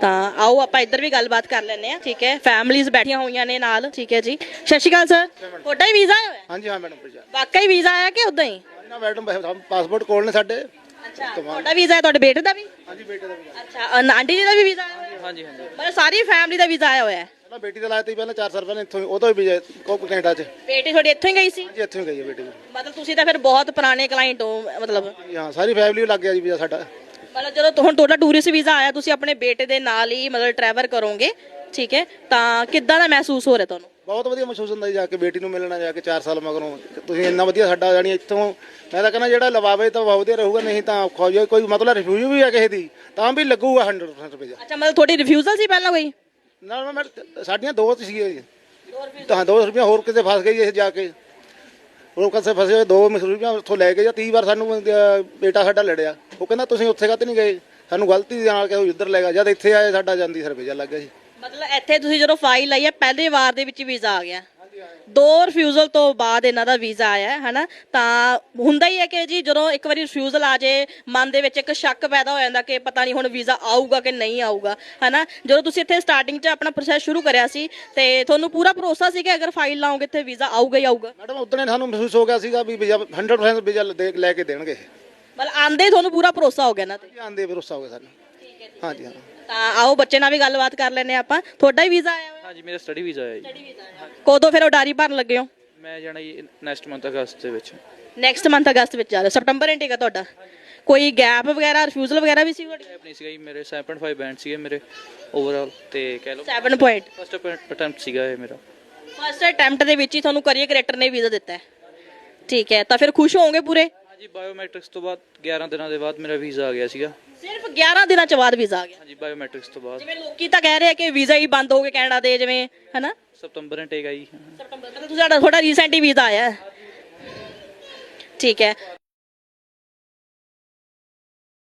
ਤਾਂ ਆਓ ਆਪਾਂ ਇੱਧਰ ਵੀ ਗੱਲਬਾਤ ਕਰ ਲੈਂਦੇ ਆ ਠੀਕ ਹੈ? ਫੈਮਲੀਆਂ ਬੈਠੀਆਂ ਹੋਈਆਂ ਨੇ ਨਾਲ ਠੀਕ ਹੈ ਜੀ। ਸਤਿ ਸ਼੍ਰੀ ਅਕਾਲ ਸਰ ਤੁਹਾਡਾ ਹੀ ਵੀਜ਼ਾ ਆਇਆ ਹੋਇਆ? ਹਾਂਜੀ ਹਾਂ ਮੈਡਮ ਪ੍ਰਜਾ ਵਾਕਈ ਵੀਜ਼ਾ ਆਇਆ ਕਿ ਉਦਾਂ ਹੀ? ਨਾ ਮੈਡਮ ਪਾਸਪੋਰਟ ਕੋਲ ਨੇ ਸਾਡੇ। ਅੱਛਾ ਤੁਹਾਡਾ ਵੀਜ਼ਾ ਹੈ ਤੁਹਾਡੇ ਬੇਟੇ ਦਾ ਵੀ? ਹਾਂਜੀ ਬੇਟੇ ਦਾ ਵੀ ਅੱਛਾ ਅ, ਆਂਟੀ ਜੀ ਦਾ ਵੀ ਵੀਜ਼ਾ ਆਇਆ ਹੋਇਆ? ਹਾਂਜੀ ਹਾਂਜੀ। ਮਤਲਬ ਸਾਰੀ ਫੈਮਿਲੀ ਦਾ ਵੀਜ਼ਾ ਆਇਆ ਹੋਇਆ ਹੈ? ਪਹਿਲਾਂ ਬੇਟੀ ਦਾ ਲਾਇਆ ਤੀ ਪਹਿਲਾਂ 4 ਸਾਲ ਪਹਿਲਾਂ ਇੱਥੋਂ ਉਦੋਂ ਵੀ ਕੋ ਕੈਨੇਡਾ ਚ। ਬੇਟੀ ਤੁਹਾਡੀ ਇੱਥੋਂ ਹੀ ਗਈ ਸੀ? ਜੀ ਇੱਥੋਂ ਹੀ ਗਈ ਹੈ ਬੇਟੀ। ਵੀ ਮਤਲਬ ਤੁਸੀਂ ਤਾਂ ਫਿਰ ਬਹੁਤ ਪੁਰਾਣੇ ਕਲਾਇੰਟ ਹੋ ਮਤਲਬ। ਹਾਂ ਸਾਰੀ ਫੈਮਿਲੀ ਲੱਗ ਗਿਆ ਜੀ ਵੀਜ਼ਾ ਸਾਡਾ। ਮਤਲਬ ਜਦੋਂ ਹੁਣ ਤੁਹਾਡਾ ਟੂਰਿਸਟ ਵੀਜ਼ਾ ਆਇਆ ਤੁਸੀਂ ਆਪਣੇ ਬੇਟੇ ਦੇ ਨਾਲ ਹੀ ਮਤਲਬ ਟਰੈਵਲ ਕਰੋਗੇ ਠੀਕ ਹੈ? ਤਾਂ ਕਿੱਦਾਂ ਦਾ ਮਹਿਸੂਸ ਹੋ ਰਿਹਾ ਤੁਹਾਨੂੰ? ਬਹੁਤ ਵਧੀਆ ਮਹਿਸੂਸ ਹੁੰਦਾ ਜੀ ਜਾ ਕੇ ਬੇਟੀ ਨੂੰ ਮਿਲਣਾ ਜਾ ਕੇ 4 ਸਾਲ ਮਗਰੋਂ। ਤੁਸੀਂ ਇੰਨਾ ਵਧੀਆ ਸਾਡਾ ਜਾਣੀ ਇੱਥੋਂ ਮੈਂ ਤਾਂ ਕਹਿੰਦਾ ਜਿਹੜਾ ਲਵਾਵੇ ਤਾਂ ਬਹੁਤ ਵਧੀਆ ਰਹੂਗਾ ਨਹੀਂ ਤਾਂ ਔਖਾ ਜੇ ਕੋਈ ਮਤਲਬ ਰਿਫਿਊਜ ਵੀ ਹੈ ਕਿਸੇ ਦੀ ਤਾਂ ਵੀ ਲੱਗੂਗਾ 100% ਰੁਪਏ ਅੱਛਾ ਮਤਲਬ ਤੁਹਾਡੀ ਰਿਫਿਊਜ਼ਲ ਸੀ ਪਹਿਲਾਂ ਕੋਈ? ਨਾ ਮੈਂ ਸਾਡੀਆਂ ਦੋ ਸੀਗੀਆਂ ਜੀ। ਤਾਂ ਦੋ ਰੁਪਏ ਹੋਰ ਕਿਤੇ ਫਸ ਗਈ ਇਹ ਜਾ ਕੇ। ਉਹ ਕਿਸੇ ਫਸੇ ਦੋ ਰੁਪਏ ਉੱਥੋਂ ਲੈ ਕੇ ਜਾਂ 30 ਵਾਰ ਸਾਨੂੰ ਬੇਟਾ ਸਾਡਾ ਲੜਿਆ। ਉਹ ਕਹਿੰਦਾ ਤੁਸੀਂ ਉੱਥੇ ਕਾਹਤੇ ਨਹੀਂ ਗਏ? ਸਾਨੂੰ ਗਲਤੀ ਦੇ ਨਾਲ ਕਿ ਉਹ ਇੱਧਰ ਲੈ ਗਿਆ ਜਦ ਇੱਥੇ ਆਏ ਸਾਡਾ ਜਾਂਦੀ ਸਰਵੇਜਾ ਲੱਗ ਗਿਆ ਜੀ ਮਤਲਬ ਇੱਥੇ ਤੁਸੀਂ ਜਦੋਂ ਫਾਈਲ ਲਾਈ ਹੈ ਪਹਿਲੇ ਵਾਰ ਦੇ ਵਿੱਚ ਵੀਜ਼ਾ ਆ ਗਿਆ। ਦੋ ਰਿਫਿਊਜ਼ਲ ਤੋਂ ਬਾਅਦ ਇਹਨਾਂ ਦਾ ਵੀਜ਼ਾ ਆਇਆ ਹੈ ਹਨਾ? ਤਾਂ ਹੁੰਦਾ ਹੀ ਹੈ ਕਿ ਜੀ ਜਦੋਂ ਇੱਕ ਵਾਰੀ ਰਿਫਿਊਜ਼ਲ ਆ ਜੇ ਮਨ ਦੇ ਵਿੱਚ ਇੱਕ ਸ਼ੱਕ ਪੈਦਾ ਹੋ ਜਾਂਦਾ ਕਿ ਪਤਾ ਨਹੀਂ ਹੁਣ ਵੀਜ਼ਾ ਆਊਗਾ ਕਿ ਨਹੀਂ ਆਊਗਾ ਹਨਾ? ਜਦੋਂ ਤੁਸੀਂ ਇੱਥੇ ਸਟਾਰਟਿੰਗ 'ਚ ਆਪਣਾ ਪ੍ਰੋਸੈਸ ਸ਼ੁਰੂ ਕਰਿਆ ਸੀ ਤੇ ਤੁਹਾਨੂੰ ਪੂਰਾ ਭਰੋਸਾ ਸੀ ਕਿ ਅਗਰ ਫਾਈਲ ਲਾਓਗੇ ਤੇ ਵੀਜ਼ਾ ਆਊਗਾ ਹੀ ਆਊਗਾ? ਮੈਡਮ ਉਦੋਂ ਸਾਨੂੰ ਮਹਿਸੂਸ ਹੋ ਗਿਆ ਸੀਗਾ ਵੀ ਵੀਜ਼ਾ 100% ਵੀਜ਼ਾ ਦੇ- ਲੈ ਕੇ ਦੇਣਗੇ। ਮਤਲਬ ਆਂਦੇ ਹੀ ਤੁਹਾਨੂੰ ਪੂਰਾ ਭਰੋਸਾ ਹੋ ਗਿਆ ਨਾ ਤੇ? ਆਂਦੇ ਭਰੋਸਾ ਹੋ ਗਿਆ ਸਾਨੂੰ। ਹਾਂਜੀ ਹਾਂ। ਤਾਂ ਆਓ ਬੱਚੇ ਨਾਲ ਵੀ ਗੱਲਬਾਤ ਕਰ ਲੈਨੇ ਆਪਾਂ। ਤੁਹਾਡਾ ਹੀ ਵੀਜ਼ਾ ਆਇਆ ਹੋਇਆ? ਹਾਂਜੀ ਮੇਰਾ ਸਟੱਡੀ ਵੀਜ਼ਾ ਆਇਆ ਜੀ। ਕਦੋਂ ਫਿਰ ਉਡਾਰੀ ਭਰਨ ਲੱਗੇ ਹੋ? ਮੈਂ ਜਾਣਾ ਜੀ ਨੈਕਸਟ ਮੰਥ ਅਗਸਤ ਦੇ ਵਿੱਚ। ਨੈਕਸਟ ਮੰਥ ਅਗਸਤ ਵਿੱਚ ਜਾ ਰਹੇ ਸਪਟੰਬਰ ਇੰਟੇਕ ਹੈ ਤੁਹਾਡਾ। ਕੋਈ ਗੈਪ ਵਗੈਰਾ ਰਿਫਿਊਜ਼ਲ ਵਗੈਰਾ ਵੀ ਸੀ ਤੁਹਾਡੀ? ਆਪਣੀ ਸੀਗਾ ਜੀ ਮੇਰੇ 7.5 ਬੈਂਡ ਸੀਗੇ ਮੇਰੇ ਓਵਰਆਲ ਤੇ ਕਹਿ ਲਓ 7 ਪੁਆਇੰਟ ਫਸਟ ਅਟੈਂਪਟ ਸੀਗਾ ਇਹ ਮੇਰਾ। ਫਸਟ ਅਟੈਂਪਟ ਦੇ ਵਿੱਚ ਹੀ ਤੁਹਾਨੂੰ ਕਰੀਅਰ ਕ੍ਰੀਏਟਰ ਨੇ ਵੀਜ਼ਾ ਦਿੱਤਾ ਹੈ। ਠੀਕ ਹੈ ਤਾਂ ਫਿਰ ਖੁਸ਼ ਹੋਵੋਗੇ ਪੂਰੇ? ਹਾਂਜੀ ਬਾਇਓਮੈਟ੍ਰਿਕਸ ਤੋਂ ਬਾਅਦ 11 ਦਿਨਾਂ ਦੇ ਬਾਅਦ ਮੇਰਾ ਵੀਜ਼ਾ ਆ ਗਿਆ ਸੀਗਾ। ਸਿਰਫ 11 ਦਿਨਾਂ ਚ ਬਾਅਦ ਵੀਜ਼ਾ ਆ ਗਿਆ? ਹਾਂਜੀ ਬਾਇਓਮੈਟ੍ਰਿਕਸ ਤੋਂ ਬਾਅਦ। ਜਿਵੇਂ ਲੋਕੀ ਤਾਂ ਕਹਿ ਰਹੇ ਆ ਕਿ ਵੀਜ਼ਾ ਹੀ ਬੰਦ ਹੋ ਗਏ ਕੈਨੇਡਾ ਦੇ ਜਿਵੇਂ ਹਨਾ? ਸਤੰਬਰ ਇਨਟੇਕ ਆਈ। ਸਪਟੰਬਰ ਮਤਲਬ ਤੁਹਾਡਾ ਥੋੜਾ ਰੀਸੈਂਟ ਹੀ ਵੀਜ਼ਾ ਆਇਆ। ਹੈ ਠੀਕ ਹੈ।